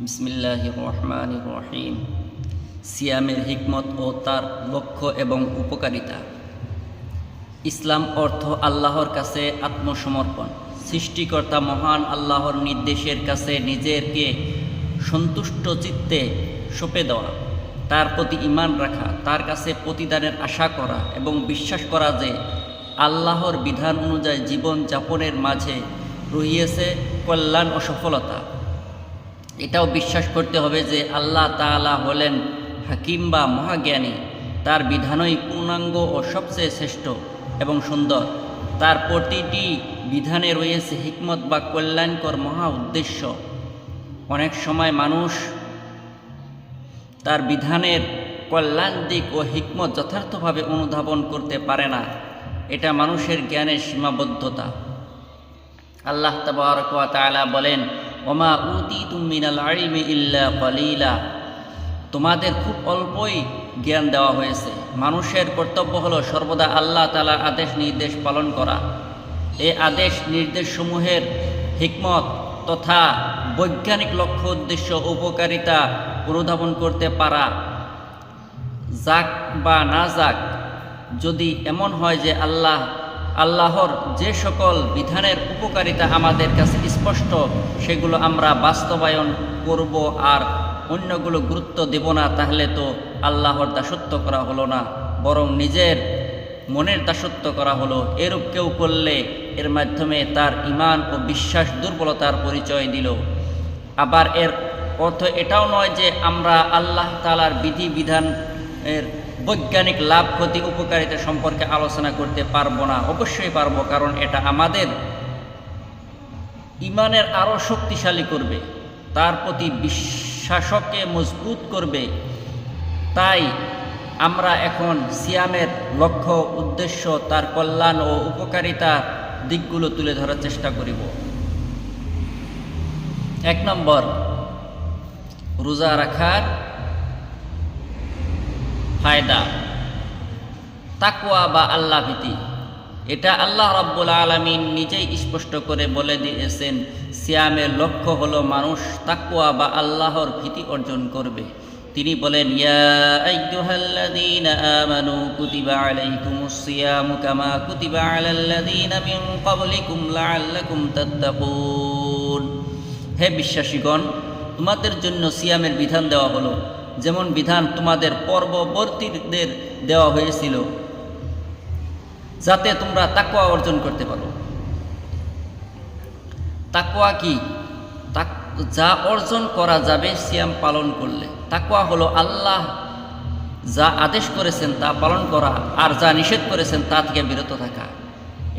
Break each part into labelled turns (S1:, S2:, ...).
S1: বিসমিল্লাহ রহমান রহিম। সিয়ামের হিকমত ও তার লক্ষ্য এবং উপকারিতা। ইসলাম অর্থ আল্লাহর কাছে আত্মসমর্পণ। সৃষ্টিকর্তা মহান আল্লাহর নির্দেশের কাছে নিজেরকে সন্তুষ্ট চিত্তে সঁপে দেওয়া, তার প্রতি ইমান রাখা, তার কাছে প্রতিদানের আশা করা এবং বিশ্বাস করা যে আল্লাহর বিধান অনুযায়ী জীবন যাপনের মাঝে রহিয়েছে কল্যাণ ও সফলতা। এটাও বিশ্বাস করতে হবে যে আল্লাহ তাআলা হলেন হাকিম বা মহাজ্ঞানী। তার বিধানই পূর্ণাঙ্গ ও সবচেয়ে শ্রেষ্ঠ এবং সুন্দর। তার প্রতিটি বিধানে রয়েছে হিকমত বা কল্যাণকর মহা উদ্দেশ্য। অনেক সময় মানুষ তার বিধানের কল্যাণ দিক ও হিকমত যথার্থভাবে অনুধাবন করতে পারে না। এটা মানুষের জ্ঞানের সীমাবদ্ধতা। আল্লাহ তাবারক ওয়া তাআলা বলেন ওমা উতি আলিমি ইল্লা কলিলা। তোমাদের খুব অল্পই জ্ঞান দেওয়া হয়েছে। মানুষের কর্তব্য হলো সর্বদা আল্লাহ তালার আদেশ নির্দেশ পালন করা। এই আদেশ নির্দেশসমূহের হিকমত তথা বৈজ্ঞানিক লক্ষ্য, উদ্দেশ্য, উপকারিতা অনুধাবন করতে পারা। যাক বা না যাক, যদি এমন হয় যে আল্লাহ আল্লাহর যে সকল বিধানের উপকারিতা আমাদের কাছে স্পষ্ট, সেগুলো আমরা বাস্তবায়ন করব আর অন্যগুলো গুরুত্ব দেব না, তাহলে তো আল্লাহর দাসত্ব করা হলো না। বরং নিজের মনের দাসত্ব করা হলো। এরূপ কেউ করলে এর মাধ্যমে তার ইমান ও বিশ্বাস দুর্বলতার পরিচয় দিল। আবার এর অর্থ এটাও নয় যে আমরা আল্লাহ তালার বিধি বিধান এর বৈজ্ঞানিক লাভ ক্ষতি উপকারিতা সম্পর্কে আলোচনা করতে পারব না। অবশ্যই পারব, কারণ এটা আমাদের ইমানের আরও শক্তিশালী করবে, তার প্রতি বিশ্বাসকে মজবুত করবে। তাই আমরা এখন সিয়ামের লক্ষ্য, উদ্দেশ্য, তার কল্যাণ ও উপকারিতা দিকগুলো তুলে ধরার চেষ্টা করিব। এক নম্বর, রোজা রাখার ফায়দা তাকুয়া বা আল্লাহ ভীতি। এটা আল্লাহ রাব্বুল আলমিন নিজেই স্পষ্ট করে বলে দিয়েছেন সিয়ামের লক্ষ্য হলো মানুষ তাকুয়া বা আল্লাহর ভীতি অর্জন করবে। তিনি বলেন হে বিশ্বাসীগণ, তোমাদের জন্য সিয়ামের বিধান দেওয়া হলো। যেমন বিধান তোমাদের পর্ববর্তীদের দেওয়া হয়েছিল, যাতে তোমরা তাকুয়া অর্জন করতে পারো। তাকুয়া কি? যা অর্জন করা যাবে সিয়াম পালন করলে। তাকুয়া হলো আল্লাহ যা আদেশ করেছেন তা পালন করা আর যা নিষেধ করেছেন তা থেকে বিরত থাকা।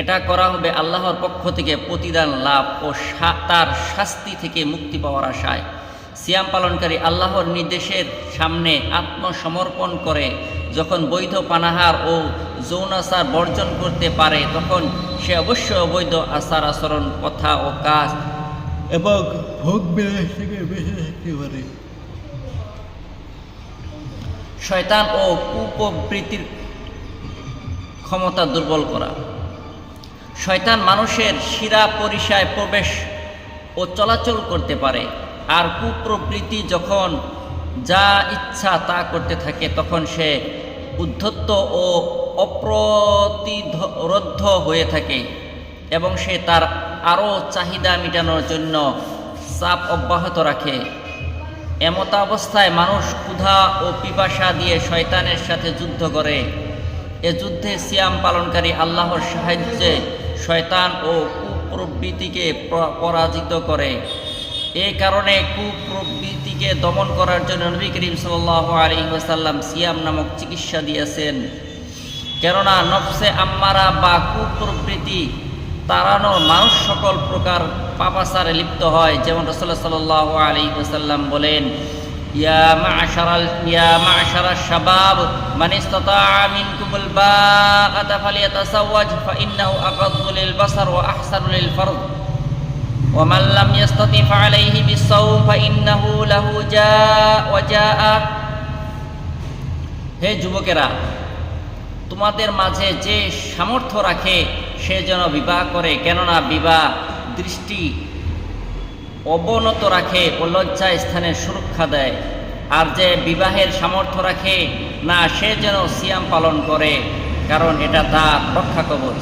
S1: এটা করা হবে আল্লাহর পক্ষ থেকে প্রতিদান লাভ ও তার শাস্তি থেকে মুক্তি পাওয়ার আশায়। সিয়াম পালনকারী আল্লাহর নির্দেশের সামনে আত্মসমর্পণ করে যখন বৈধ পানাহার ও যৌনাচার বর্জন করতে পারে তখন সে অবশ্যই অবৈধ আচার আচরণ কথা ও কাজ এবং ভোগ বিলাস থেকে বেঁচে থাকতে পারে শয়তান ও কুপ্রবৃত্তির ক্ষমতা দুর্বল করা। শয়তান মানুষের শিরা পরিসায় প্রবেশ ও চলাচল করতে পারে। আর কুপ্রবৃত্তি যখন যা ইচ্ছা তা করতে থাকে, তখন সে উদ্ধত্ত ও অপ্রতিরোধ হয়ে থাকে এবং সে তার আরও চাহিদা মেটানোর জন্য চাপ অব্যাহত রাখে। এমত অবস্থায় মানুষ ক্ষুধা ও পিপাসা দিয়ে শয়তানের সাথে যুদ্ধ করে। এ যুদ্ধে সিয়াম পালনকারী আল্লাহর সাহায্যে শয়তান ও কুপ্রবৃত্তিকে পরাজিত করে। এই কারণে কুপ্রবৃত্তিকে দমন করার জন্য নবী করিম সাল্লাহ আলী ওসাল্লাম সিয়াম নামক চিকিৎসা দিয়েছেন। কেননা নফসে আম্মারা বা কুপ্রবৃত্তি তাড়ানো মানুষ সকল প্রকার পাপাচারে লিপ্ত হয়, যেমন রসল্লাহ সাল্লাহ আলী ওসাল্লাম বলেন ফারজ ومن لم يستطع فعليه بالصوم فإنه له جاء وجاء হে যুবকেরা তোমাদের মাঝে যে সামর্থ্য রাখে সে যেন বিবাহ করে কেননা বিবাহ দৃষ্টি অবনত রাখে ও লজ্জা স্থানের সুরক্ষা দেয় আর যে বিবাহের সামর্থ্য রাখে না সে যেন সিয়াম পালন করে কারণ এটা তার রক্ষা কবচ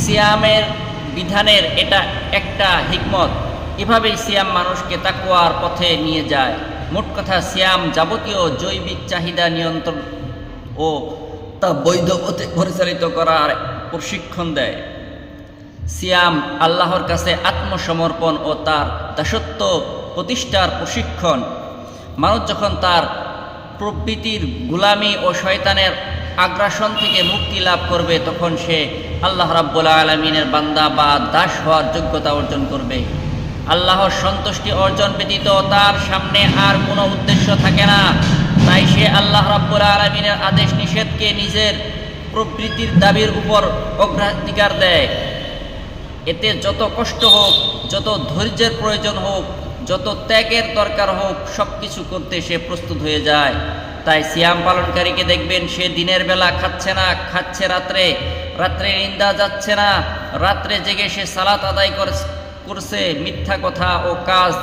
S1: সিয়ামের বিধানের এটা একটা হিকমত। এভাবেই সিয়াম মানুষকে তাকুয়ার পথে নিয়ে যায়। মোট কথা, সিয়াম যাবতীয় জৈবিক চাহিদা নিয়ন্ত্রণ ও তা বৈধ পথে পরিচালিত করার প্রশিক্ষণ দেয়। সিয়াম আল্লাহর কাছে আত্মসমর্পণ ও তার দাসত্ব প্রতিষ্ঠার প্রশিক্ষণ। মানুষ যখন তার প্রবৃত্তির গুলামি ও শয়তানের আগ্রাসন থেকে মুক্তি লাভ করবে, তখন সে আল্লাহ রাব্বুল আলমিনের বান্দা বা দাস হওয়ার যোগ্যতা অর্জন করবে। আল্লাহর সন্তুষ্টি অর্জন ব্যতীত তার সামনে আর কোনো উদ্দেশ্য থাকে না। তাই সে আল্লাহ রাব্বুল আলমিনের আদেশ নিষেধকে নিজের প্রবৃত্তির দাবির উপর অগ্রাধিকার দেয়। এতে যত কষ্ট হোক, যত ধৈর্যের প্রয়োজন হোক, যত ত্যাগের দরকার হোক সব কিছু করতে সে প্রস্তুত হয়ে যায়। তাই সিয়াম পালনকারীকে দেখবেন সে দিনের বেলা খাচ্ছে না, খাচ্ছে রাত্রে। রাত্রে নিন্দা যাচ্ছে না, রাত্রে জেগে সে সালাত আদায় করে- করছে মিথ্যা কথা ও কাজ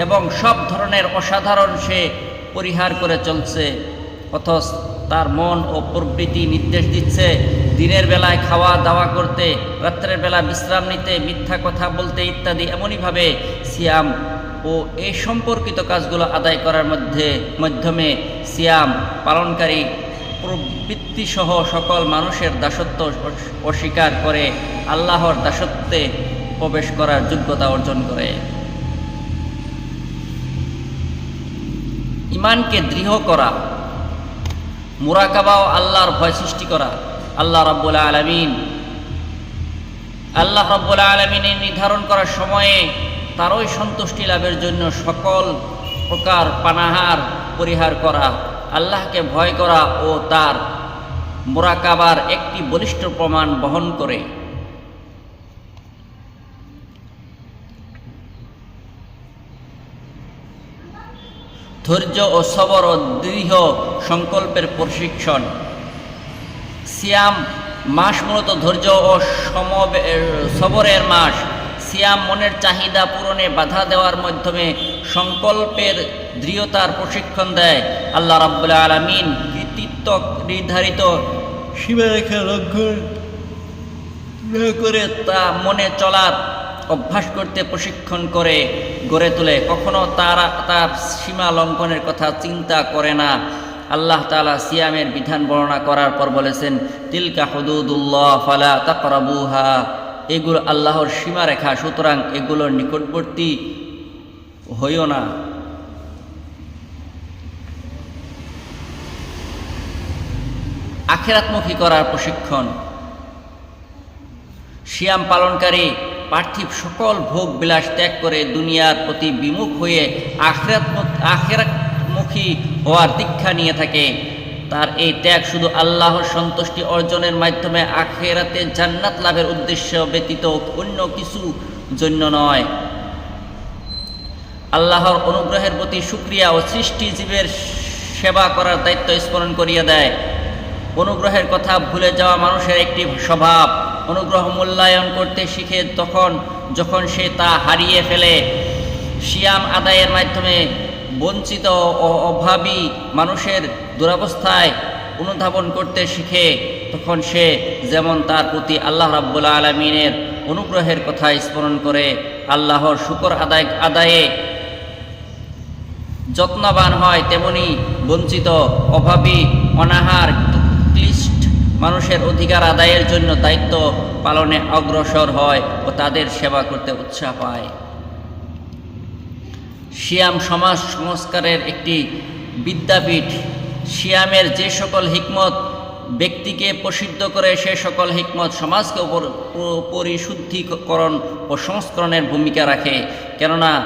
S1: এবং সব ধরনের অসাধারণ সে পরিহার করে চলছে। অথচ তার মন ও প্রবৃত্তি নির্দেশ দিচ্ছে, দিনের বেলায় খাওয়া দাওয়া করতে, রাত্রের বেলা বিশ্রাম নিতে, মিথ্যা কথা বলতে ইত্যাদি। এমনইভাবে সিয়াম ও এই সম্পর্কিত কাজগুলো আদায় করার মধ্যে, মাধ্যমে সিয়াম পালনকারী প্রবৃত্তিসহ সকল মানুষের দাসত্ব অস্বীকার করে আল্লাহর দাসত্বে প্রবেশ করার যোগ্যতা অর্জন করে। ইমানকে দৃঢ় করা মুরাকাবা ও আল্লাহর ভয় সৃষ্টি করা। আল্লাহ রব্বুল আলমিন, আল্লাহ রব্বুল আলমিনের নির্ধারণ করার সময়ে তারই সন্তুষ্টি লাভের জন্য সকল প্রকার পানাহার পরিহার করা, আল্লাহকে ভয় করা ও তার মোরাকাবার একটি বলিষ্ঠ প্রমাণ বহন করে। ধৈর্য ও সবর ও দৃঢ় সংকল্পের প্রশিক্ষণ। সিয়াম মাস মূলত ধৈর্য ও সমবে- সবরের মাস। সিয়াম মনের চাহিদা পূরণে বাধা দেওয়ার মাধ্যমে সংকল্পের দৃঢ়তার প্রশিক্ষণ দেয়। আল্লাহ রাব্বুল আলমিন কৃতিত্ব নির্ধারিত সীমারেখা লঙ্ঘন করে তা মনে চলার অভ্যাস করতে প্রশিক্ষণ করে, গড়ে তোলে। কখনো তারা তার সীমা লঙ্ঘনের কথা চিন্তা করে না। আল্লাহ তালা সিয়ামের বিধান বর্ণনা করার পর বলেছেন, তিলকা হদুদুল্লাহ ফালা তাকরাবুহা। এগুলো আল্লাহর সীমারেখা, সুতরাং এগুলোর নিকটবর্তী হইও না। আখেরাতমুখী করার প্রশিক্ষণ। সিয়াম পালনকারী পার্থিব সকল ভোগ বিলাস ত্যাগ করে দুনিয়ার প্রতি বিমুখ হয়ে আখেরাত আখেরাতমুখী হওয়ার দীক্ষা নিয়ে থাকে। তার এই ত্যাগ শুধু আল্লাহর সন্তুষ্টি অর্জনের মাধ্যমে আখেরাতে জান্নাত লাভের উদ্দেশ্য ব্যতীত অন্য কিছু জন্য নয়। আল্লাহর অনুগ্রহের প্রতি সুক্রিয়া ও সৃষ্টি জীবের সেবা করার দায়িত্ব স্মরণ করিয়ে দেয়। অনুগ্রহের কথা ভুলে যাওয়া মানুষের একটি স্বভাব, অনুগ্রহ মূল্যায়ন করতে শিখে তখন, যখন সে তা হারিয়ে ফেলে। সিয়াম আদায়ের মাধ্যমে বঞ্চিত ও অভাবী মানুষের দুরবস্থায় অনুধাবন করতে শিখে, তখন সে যেমন তার প্রতি আল্লাহ রাব্বুল আলমিনের অনুগ্রহের কথা স্মরণ করে, আল্লাহর শুকর আদায়, আদায়ে যত্নবান হয়, তেমনি বঞ্চিত, অভাবী, অনাহার, ক্লিষ্ট মানুষের অধিকার আদায়ের জন্য দায়িত্ব পালনে অগ্রসর হয় ও তাদের সেবা করতে উৎসাহ পায়। সিয়াম সমাজ সংস্কারের একটি বিদ্যাপীঠ। শিয়ামের যে সকল হিকমত ব্যক্তিকে প্রসিদ্ধ করে, সে সকল হিকমত সমাজকে পরিশুদ্ধিকরণ ও সংস্করণের ভূমিকা রাখে। কেননা,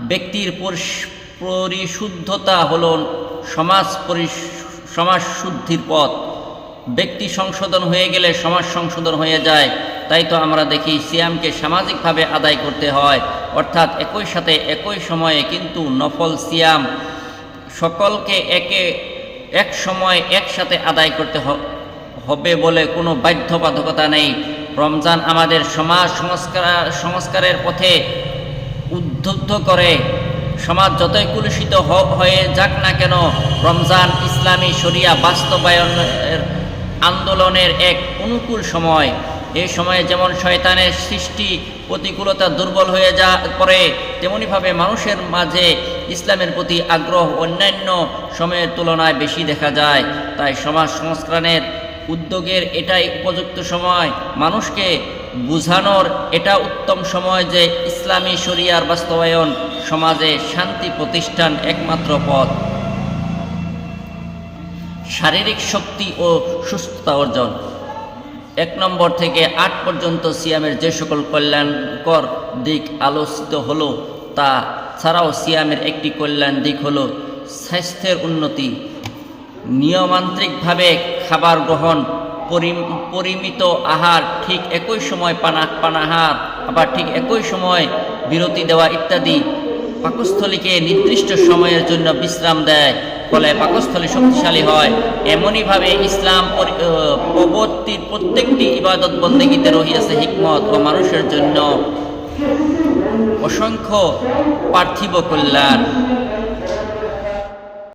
S1: ব্যক্তির পরিশ- পরিশুদ্ধতা হল সমাজ সমাজ শুদ্ধির পথ। ব্যক্তি সংশোধন হয়ে গেলে সমাজ সংশোধন হয়ে যায়। তাই তো আমরা দেখি সিয়ামকে সামাজিকভাবে আদায় করতে হয়। অর্থাৎ একই সাথে একই সময়ে কিন্তু নফল সিয়াম সকলকে একে এক সময় একসাথে আদায় করতে হবে বলে কোনো বাধ্যবাধকতা নেই। রমজান আমাদের সমাজ সংস্কার, সংস্কারের পথে উদ্বুদ্ধ করে। সমাজ যতই কুলুষিত হয়ে যাক না কেন, রমজান ইসলামী শরিয়া বাস্তবায়নের আন্দোলনের এক অনুকূল সময়। এই সময়ে যেমন শয়তানের সৃষ্টি প্রতিকূলতা দুর্বল হয়ে যা পড়ে, তেমনিভাবে মানুষের মাঝে ইসলামের প্রতি আগ্রহ অন্যান্য সময়ের তুলনায় বেশি দেখা যায়। তাই সমাজ সংস্করণের উদ্যোগের এটাই উপযুক্ত সময়। মানুষকে বুঝানোর এটা উত্তম সময় যে ইসলামী শরিয়ার বাস্তবায়ন সমাজে শান্তি প্রতিষ্ঠান একমাত্র পথ। শারীরিক শক্তি ও সুস্থতা অর্জন। এক নম্বর থেকে আট পর্যন্ত সিয়ামের যে সকল কল্যাণকর দিক আলোচিত হলো, তা ছাড়াও সিয়ামের একটি কল্যাণ দিক হলো স্বাস্থ্যের উন্নতি। নিয়মান্ত্রিকভাবে খাবার গ্রহণ পরি- পরিমিত আহার ঠিক একই সময় পানা, পানাহার, আবার ঠিক একই সময় বিরতি দেওয়া ইত্যাদি পাকস্থলীকে নির্দিষ্ট সময়ের জন্য বিশ্রাম দেয়। ফলে পাকস্থলী শক্তিশালী হয়। এমনইভাবে ইসলাম পরি- আহ, প্রবর্তির প্রত্যেকটি ইবাদত বন্দেগীতে রহিয়াছে হিকমত ও মানুষের জন্য। অসংখ্য পার্থিব কল্যাণ।